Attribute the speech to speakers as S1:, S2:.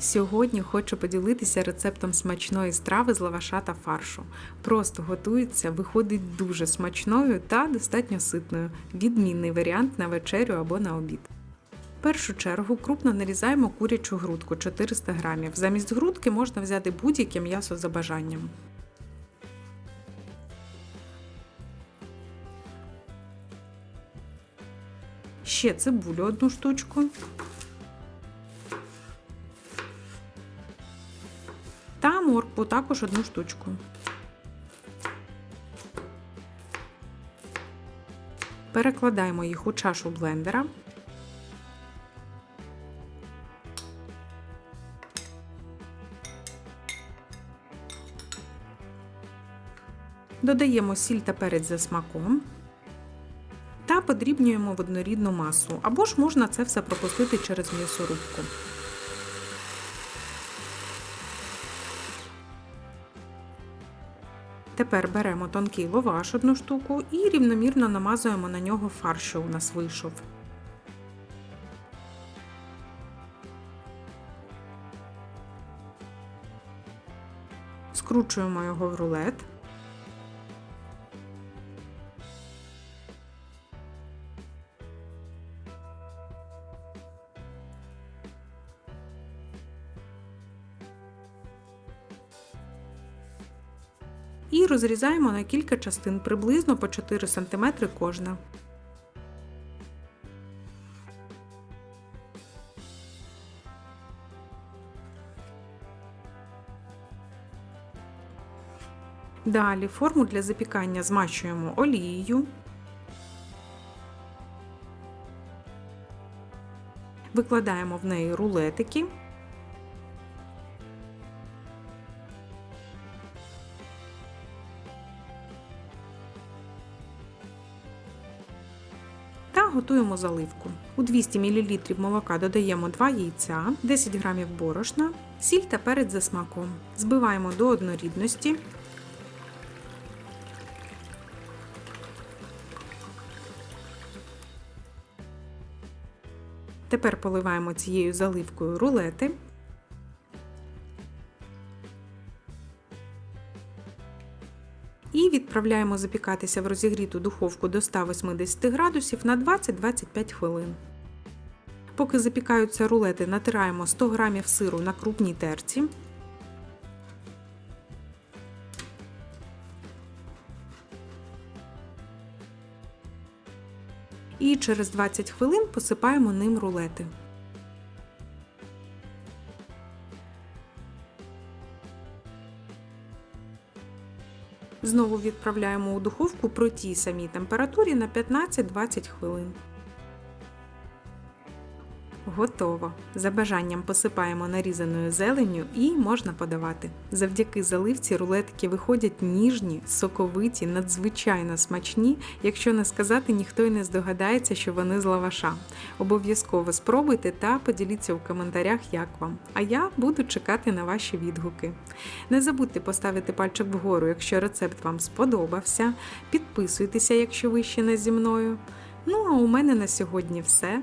S1: Сьогодні хочу поділитися рецептом смачної страви з лаваша та фаршу. Просто готується, виходить дуже смачною та достатньо ситною. Відмінний варіант на вечерю або на обід. В першу чергу крупно нарізаємо курячу грудку 400 грамів. Замість грудки можна взяти будь-яке м'ясо за бажанням. Ще цибулю одну штучку. Моркву також одну штучку. Перекладаємо їх у чашу блендера. Додаємо сіль та перець за смаком та подрібнюємо в однорідну масу, або ж можна це все пропустити через м'ясорубку. Тепер беремо тонкий ловаш одну штуку і рівномірно намазуємо на нього фарш, що у нас вийшов. Скручуємо його в рулет. І розрізаємо на кілька частин приблизно по 4 см кожна. Далі форму для запікання змащуємо олією. Викладаємо в неї рулетики. Готуємо заливку. У 200 мл молока додаємо 2 яйця, 10 г борошна, сіль та перець за смаком. Збиваємо до однорідності. Тепер поливаємо цією заливкою рулети. І відправляємо запікатися в розігріту духовку до 180 градусів на 20-25 хвилин. Поки запікаються рулети, натираємо 100 г сиру на крупній терці. І через 20 хвилин посипаємо ним рулети. Знову відправляємо у духовку при тій самій температурі на 15-20 хвилин. Готово. За бажанням посипаємо нарізаною зеленню і можна подавати. Завдяки заливці рулетики виходять ніжні, соковиті, надзвичайно смачні. Якщо не сказати, ніхто й не здогадається, що вони з лаваша. Обов'язково спробуйте та поділіться у коментарях, як вам. А я буду чекати на ваші відгуки. Не забудьте поставити пальчик вгору, якщо рецепт вам сподобався. Підписуйтеся, якщо ви ще не зі мною. Ну а у мене на сьогодні все.